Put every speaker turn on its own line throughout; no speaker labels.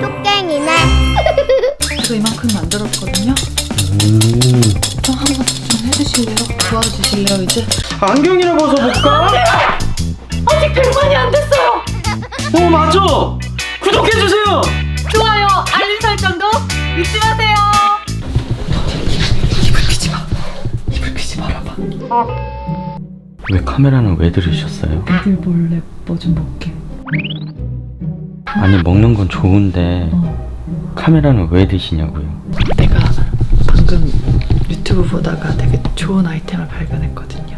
뚝갱이네.
제가 이만큼 만들었거든요.
음.
좀 한번 좀 해주실래요? 도와주실래요 이제?
안경이나 벗어볼까?
아직 100만이 안 됐어요.
어 맞아 구독해주세요
좋아요, 알림 설정도 잊지 마세요. 입을 피지 마. 입을 피지 말아봐.
왜 카메라는 왜 들으셨어요?
애들 몰래 뭐 좀 먹게.
아니 먹는 건 좋은데
어.
카메라는 왜 드시냐고요
내가 방금 유튜브 보다가 되게 좋은 아이템을 발견했거든요.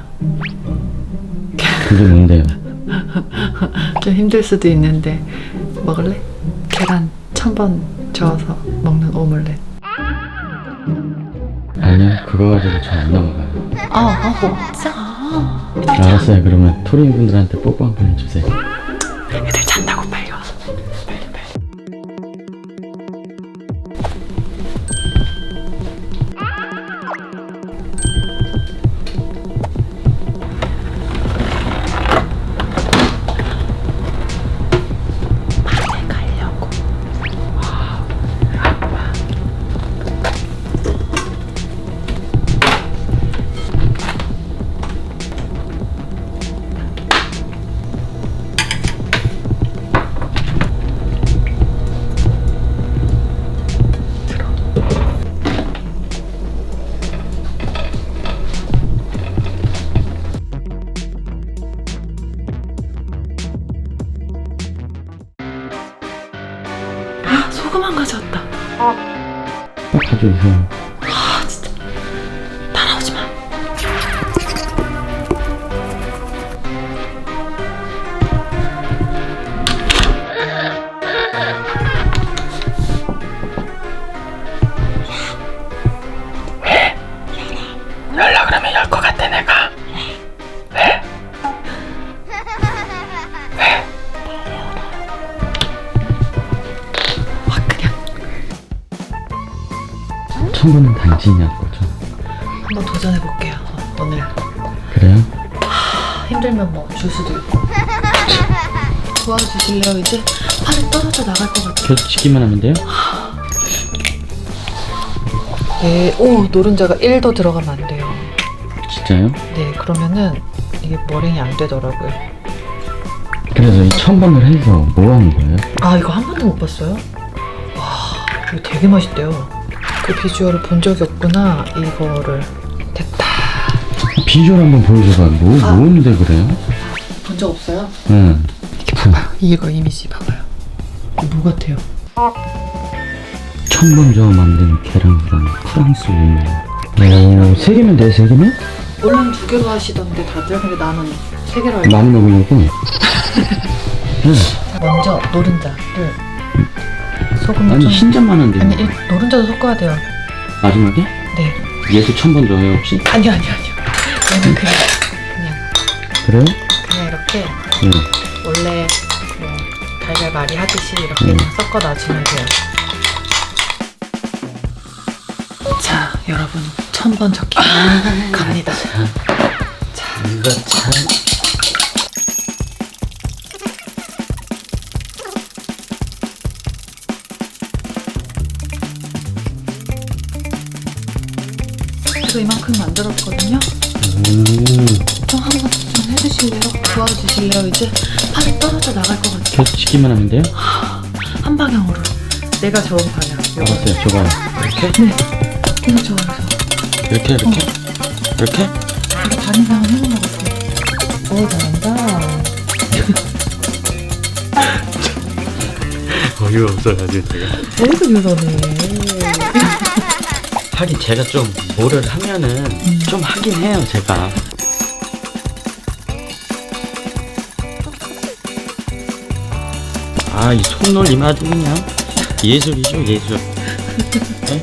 그게 뭔데요?
좀 힘들 수도 있는데 먹을래? 계란 천 번 저어서 먹는 오믈렛.
아니요 그거 가지고 저 안 넘어가요
아, 아 먹자.
알았어요 그러면 토린 분들한테 뽀뽀 한 번 해주세요 꼭 천 번은 당신이었 거죠
한번 도전해 볼게요. 오늘
그래요?
힘들면 뭐 줄 수도 있고. 도와주실래요 이제? 팔이 떨어져 나갈 것 같아.
계속 지기만 하면 돼요?
네, 오 노른자가 1도 들어가면 안 돼요.
진짜요?
네, 그러면은 이게 머랭이 안 되더라고요.
그래서 이천 번을 해서 뭐 하는 거예요?
아 이거 한 번도 못 봤어요? 와 이거 되게 맛있대요. 그 비주얼을 본 적이 없구나 이거를 됐다.
비주얼 한번 보여줘봐 뭐,
아.
뭔데 그래요?
본 적 없어요?
응
이게 봐봐요. 이거 이미지 봐봐요. 이거 뭐 같아요?
천번 저어 만든 계란 후라이 프랑스 유명 오 세 개면 돼 세 개면?
원래는 두 개로 하시던데 다들 근데 나는 세 개로 할게.
많이 먹으려고 응.
자, 먼저 노른자를 소금
아니
좀
흰자만 한데
아니 이 노른자도 섞어야 돼요.
마지막에?
네.
얘도 천번 줘요 혹시?
아니요 아니요 아니요. 얘는 그냥 그냥
그래요?
그냥 이렇게
응
원래 뭐 달걀말이 하듯이 이렇게
음.
그냥 섞어 놔주면 돼요. 자 여러분 천 번 적기 갑니다. 자
이거 참
제가 이만큼 만들었거든요.
음,
좀 한번 좀 해주실래요? 도와주실래요? 이제 팔이 떨어져 나갈 것 같아요.
계속 지기만 하면 돼요?
한 방향으로. 내가 저은 방향. 요거.
알았어요 줘봐요 이렇게?
네. 이거 좋아해서.
이렇게 이렇게? 이렇게?
되게 반 이상은 해본 것 같아요. 오 잘한다.
어이가 없어가지고 제가
계속 이러네.
하긴 제가 좀 뭐를 하면은 좀 하긴 해요 제가 아 이 손놀림 아주 그냥 예술이죠 예술 네?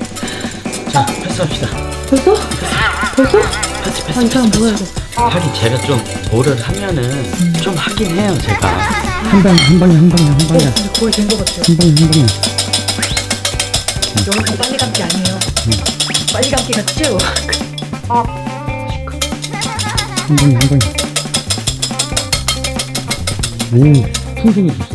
자 패스합시다
벌써? 벌써?
패스 패스
아, 이 사람
패스,
뭐야,
패스. 하긴 제가 좀 뭐를 하면은 좀 하긴 해요 제가 한 방에 한 방에 한 방에 한 방에
근데 거의 된 것 같아요.
한 방에 한 방에
여기서 빨리 감기 아니에요. 빨리 감기가 쭉. 아.
한 방에 한 방에. 오, 풍성해졌어.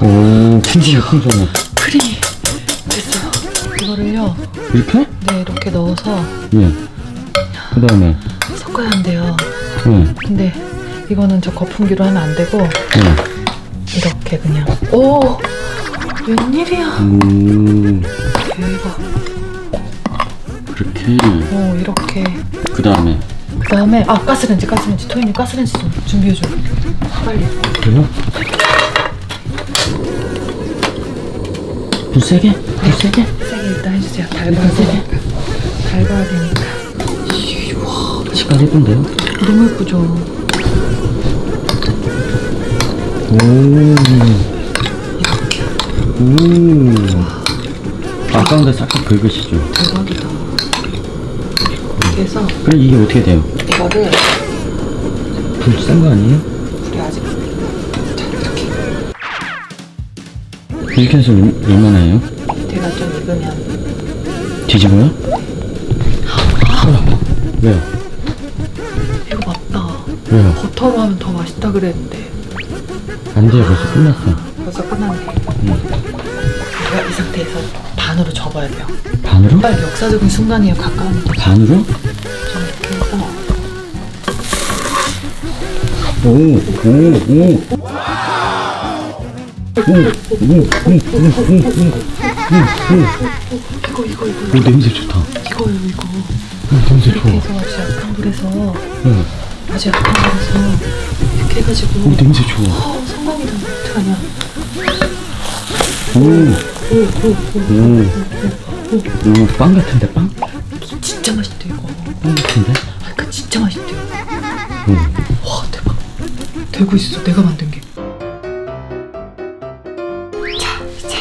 오, 드디어 풍성해.
크림이 됐어. 이거를요.
이렇게?
네 이렇게 넣어서
예. 그 다음에
섞어야 한대요.
예.
근데 이거는 저 거품기로 하면 안 되고
예.
이렇게 그냥. 오 웬일이야.
음,
대박.
그렇게.
오 이렇게.
그 다음에,
그 다음에 아 가스렌지 가스렌지 토이님 가스렌지 좀 준비해줘. 빨리.
그래요? 불 세게? 불 세게?
세게 일단 해주세요. 닮아야 되니까. 닮아야 되니까.
시간 예쁜데요?
너무 예쁘죠.
오,
이렇게.
오. 아, 가운데 싹싹 긁으시죠.
대박이다. 그래서
그럼 이게 어떻게 돼요?
이거를
불센거 아니에요?
우리 아직 자 이렇게
이렇게 해서 얼- 얼마나 해요?
밑에가 좀 익으면
뒤집어요? 어, 왜요?
이거 맞다.
왜요?
버터로 하면 더 맛있다 그랬는데
안 돼요. 벌써 끝났어.
벌써 끝났네. 우리가 이 상태에서 반으로 접어야 돼요.
반으로?
빨리 역사적인 순간이에요. 가까운 데
반으로?
좀 이렇게 해서
오, 오, 오. 오, 오, 오, 오, 오,
이거 이거 이거
오, 오, 냄새 좋다.
이거요 이거
오, 냄새 좋아.
이렇게 해서 아주 약한 불에서
응.
아주 약한 불에서 이렇게 해가지고
오, 냄새 좋아.
어 성공이다 어떡하냐
오, 오, 오, 빵 같은데, 빵?
진짜 맛있대 이거
빵 같은데?
아그 진짜 맛있대요
응.
와 대박 되고 있어 내가 만든 게 자, 이제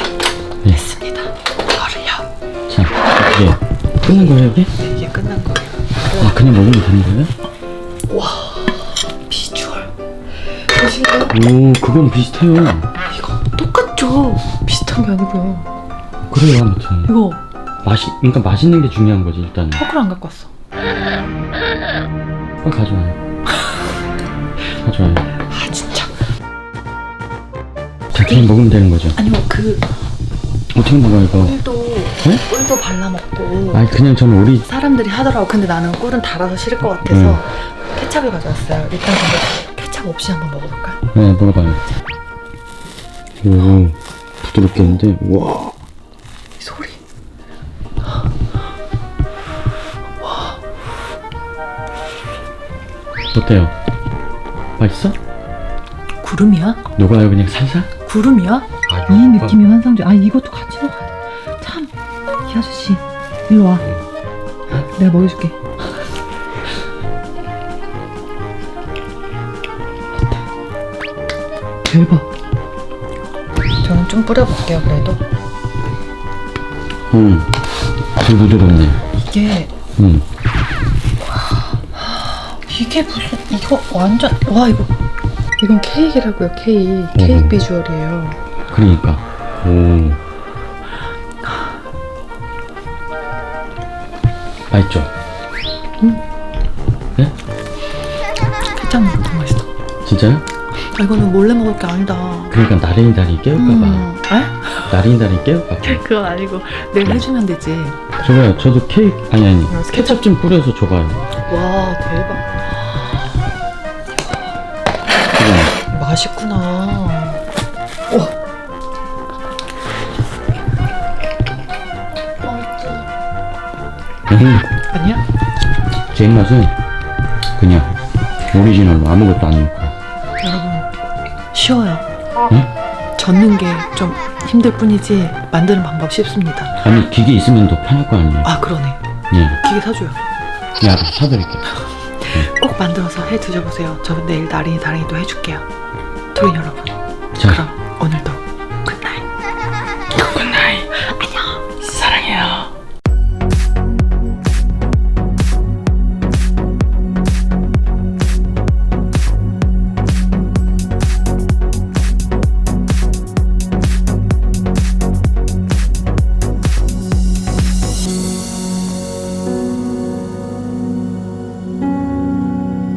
네.
됐습니다 이거를요
자, 이게 끝난 거예요, 여기?
네, 이게 끝난 거예요
아, 그냥 먹으면 되는 거예요?
보실래요?
오, 그건 비슷해요.
이거 똑같죠? 비슷한 게 아니고요
그래요, 아무튼.
이거
맛이, 그러니까 맛있는 게 중요한 거지, 일단은.
턱을 안 갖고 왔어
빨리 가져와요. 가져와요.
아 진짜
자, 그냥 먹으면 되는 거죠.
아니면 그
어떻게 먹어요, 이거?
꿀도
네?
꿀도 발라 먹고
아니, 그냥 저는 오리,
사람들이 하더라고 근데 나는 꿀은 달아서 싫을 것 같아서
음.
케찹을 가져왔어요 일단 근데 없이 한번 먹어볼까?
네, 먹어봐요. 오, 부드럽겠는데? 와.
이 소리
어때요? 맛있어?
구름이야?
녹아요, 그냥 살살?
구름이야?
아,
이 느낌이 환상적. 아 이것도 같이 먹어야 돼. 참, 이 아저씨 일로 와. 내가 먹여줄게. 대박. 저는 좀 뿌려볼게요. 그래도
응. 되게 부드럽네.
이게
응.
이게 무슨 이거 완전 와 이거 이건 케이크라고요. 케이크 케이크
음.
비주얼이에요.
그러니까. 오. 맛있죠? 네?
케찹 먹으면 더 맛있어.
진짜요?
아, 이거는 몰래 먹을 게 아니다.
그러니까 나린이 다리 깨울까봐.
음. 에?
나린이 다리 깨울까봐.
그건 아니고 내가 해주면 되지.
저거요, 저도 케이크, 아니, 아니.
알았어.
케찹 좀 뿌려서 줘봐요.
와 대박. 맛있구나. 와.
음,
아니야?
제 입맛은 그냥 오리지널로 아무것도 안 넣고.
쉬워요.
응?
젓는 게 좀 힘들 뿐이지 만드는 방법 쉽습니다.
아니, 기계 있으면 더 편할 거 아니에요?
아 그러네.
예.
기계 사줘요.
예, 알아서 사드릴게요.
꼭 만들어서 해 드셔보세요. 저 내일 나린이 다린이도 해줄게요. 토인 여러분.
자,
그럼